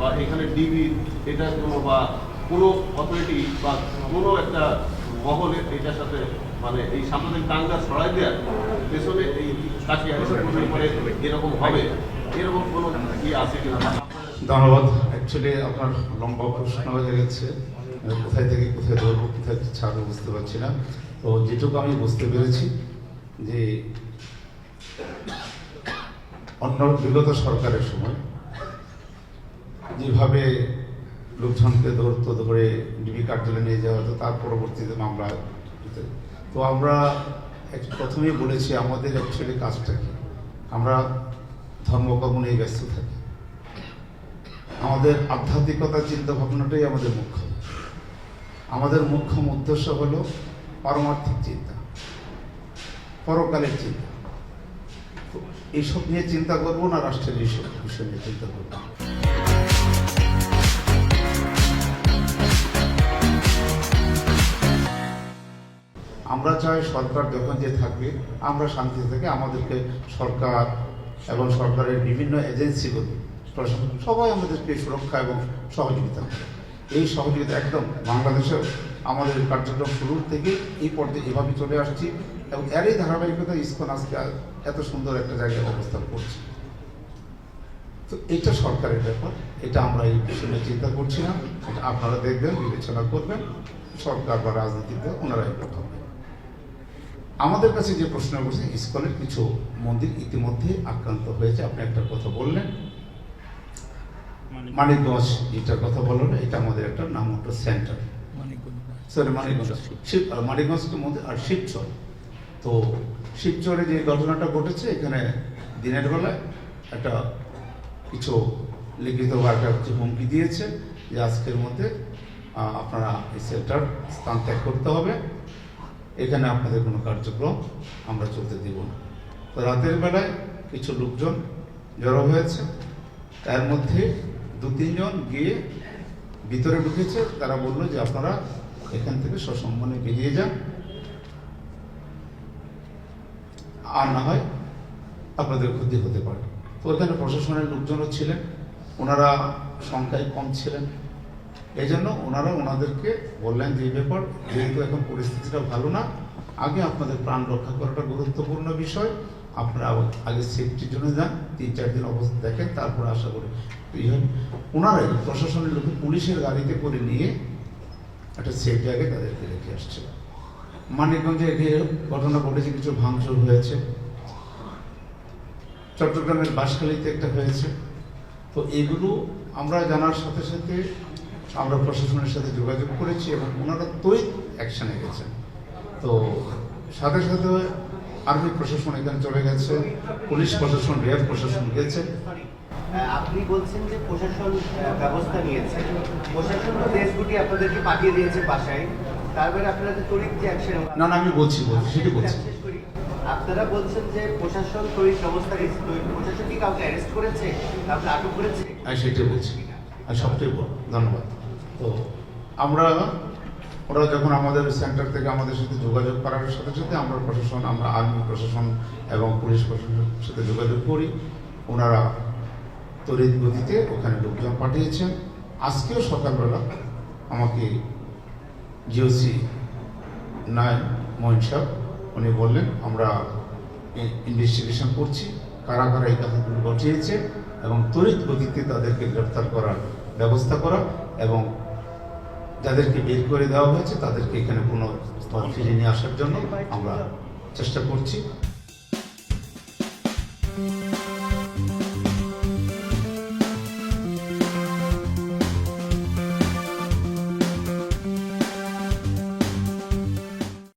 বা এখানে ডিবি এটা কোনো বা কোনো অথরিটি বা কোনো একটা মহলে এটার সাথে মানে এই সাম্প্রদায়িক দাঙ্গা ছড়াই দেওয়ার পেছনে এই তাকে এরকম হবে, এরকম কোনো কি আছে কিনা? ধন্যবাদ। অ্যাকচুয়ালি আপনার লম্বা প্রশ্ন হয়ে গেছে। কোথায় থেকে কোথায় ধরবো, কোথায় ছাড়বো বুঝতে পারছি না। তো যেটুকু আমি বুঝতে পেরেছি যে অন্য বিগত সরকারের সময় যেভাবে লোকজনকে ধরতো ধরে ডিবি কার্যালয়ে নিয়ে যাওয়া হতো, তার পরবর্তীতে মামলা। তো আমরা প্রথমেই বলেছি, আমাদের অ্যাকচুয়ালি কাজটা কি? আমরা ধর্মকর্ম নিয়ে ব্যস্ত থাকি। আমাদের আধ্যাত্মিকতার চিন্তা ভাবনাটাই আমাদের মুখ্য। আমাদের মুখ্য উদ্দেশ্য হলো পারমার্থিক চিন্তা, পরকালের চিন্তা। এইসব নিয়ে চিন্তা করব না, রাষ্ট্রের এইসব বিষয় নিয়ে চিন্তা করব? আমরা চাই সরকার যখন যে থাকবে, আমরা শান্তিতে থাকি আমাদেরকে সরকার এবং সরকারের বিভিন্ন এজেন্সিগুলো প্রশাসন, সবাই আমাদেরকে সুরক্ষা এবং সহযোগিতা এই সহযোগিতা একদম বাংলাদেশে আমাদের কার্যক্রম শুরুর থেকে এই পর্যায়ে এভাবে চলে আসছি এবং এরই ধারাবাহিকতা ইস্কন আজকে এত সুন্দর একটা জায়গায় অবস্থান করছে। তো এটা সরকারের ব্যাপার, এটা আমরা এই বিষয় চিন্তা করছি না। এটা আপনারা দেখবেন, বিবেচনা করবেন, সরকার বা রাজনীতিতে ওনারাই বলবেন। আমাদের কাছে যে প্রশ্ন করছে ইস্কনের কিছু মন্দির ইতিমধ্যে আক্রান্ত হয়েছে। আপনি একটা কথা বললেন। মানিকগঞ্জ। যেটার কথা বললেন এটা আমাদের একটা নাম একটা সেন্টার সরি মানিকগঞ্জ। মানিকগঞ্জের মধ্যে আর শিবচর। তো শিবচরে যে ঘটনাটা ঘটেছে এখানে দিনের বেলায় একটা কিছু লিখিত বা একটা কিছু হুমকি দিয়েছে যে আজকের মধ্যে আপনারা এই সেন্টার স্থান ত্যাগ করতে হবে। এখানে আপনাদের কোনো কার্যক্রম আমরা চলতে দিব না। তো রাতের বেলায় কিছু লোকজন জড়ো হয়েছে। তার মধ্যে দু তিনজন গিয়ে ভিতরে ঢুকেছে। তারা বলল যে আপনারা এখান থেকে সসম্মানে বেরিয়ে যান। আর না হয় আপনাদের ক্ষতি হতে পারে। তো ওখানে প্রশাসনের লোকজনও ছিলেন। ওনারা সংখ্যায় কম ছিলেন। এই জন্য ওনারা ওনাদেরকে বললেন যে, এই ব্যাপার, যেহেতু এখন পরিস্থিতিটা ভালো না, আগে আপনাদের প্রাণ রক্ষা করাটা গুরুত্বপূর্ণ বিষয়। আপনারা আগে সেফটির জন্য যান তিন চার দিন অবস্থা দেখেন, তারপর আশা করি। ওনারাই প্রশাসনের লোক পুলিশের গাড়িতে করে নিয়ে একটা সেফ জায়গায় তাদেরকে রেখে আসছে। মানিকগঞ্জে এটি ঘটনা ঘটেছে, কিছু ভাঙচুর হয়েছে। চট্টগ্রামের বাঁশখালীতে একটা হয়েছে। তো এগুলো আমরা জানার সাথে সাথে আমরা প্রশাসনের সাথে যোগাযোগ করেছি এবং ওনারা তৈরি অ্যাকশনে গেছেন। তো সাথে সাথে আর্মি প্রশাসন এখানে চলে গেছে পুলিশ প্রশাসন রেল প্রশাসন গেছে। আপনি বলছেন যে প্রশাসন ব্যবস্থা নিয়েছে। প্রশাসন তো দেশগুটি আপনাদেরকে পাঠিয়ে দিয়েছে বাসায়। তারপরে আপনাদের তড়িৎ যে অ্যাকশন না না আমি বলছি বলছি সেটা বলছি। আপনারা বলছেন যে প্রশাসন তড়িৎ ব্যবস্থা নিয়েছে। প্রশাসন কি কাউকে অ্যারেস্ট করেছে? কাউকে আটক করেছে? আমি সেটাই বলছি। আর সবটাই বল। ধন্যবাদ। তো আমরা, ওরা যখন আমাদের সেন্টার থেকে আমাদের সাথে যোগাযোগ করার সাথে সাথে আমরা প্রশাসন, আমরা আর্মি প্রশাসন এবং পুলিশ প্রশাসনের সাথে যোগাযোগ করি। ওনারা তড়িৎ গতিতে ওখানে লোকজন পাঠিয়েছেন। আজকেও সকালবেলা আমাকে জিওসি নয় মহিন সাহেব, উনি বললেন, আমরা ইনভেস্টিগেশন করছি। কারা কারা এই কাজগুলো ঘটিয়েছে এবং তড়িৎ গতিতে তাদেরকে গ্রেফতার করার ব্যবস্থা করা এবং যাদেরকে বের করে দেওয়া হয়েছে, তাদেরকে এখানে কোনো ফিরে নিয়ে আসার জন্য আমরা চেষ্টা করছি।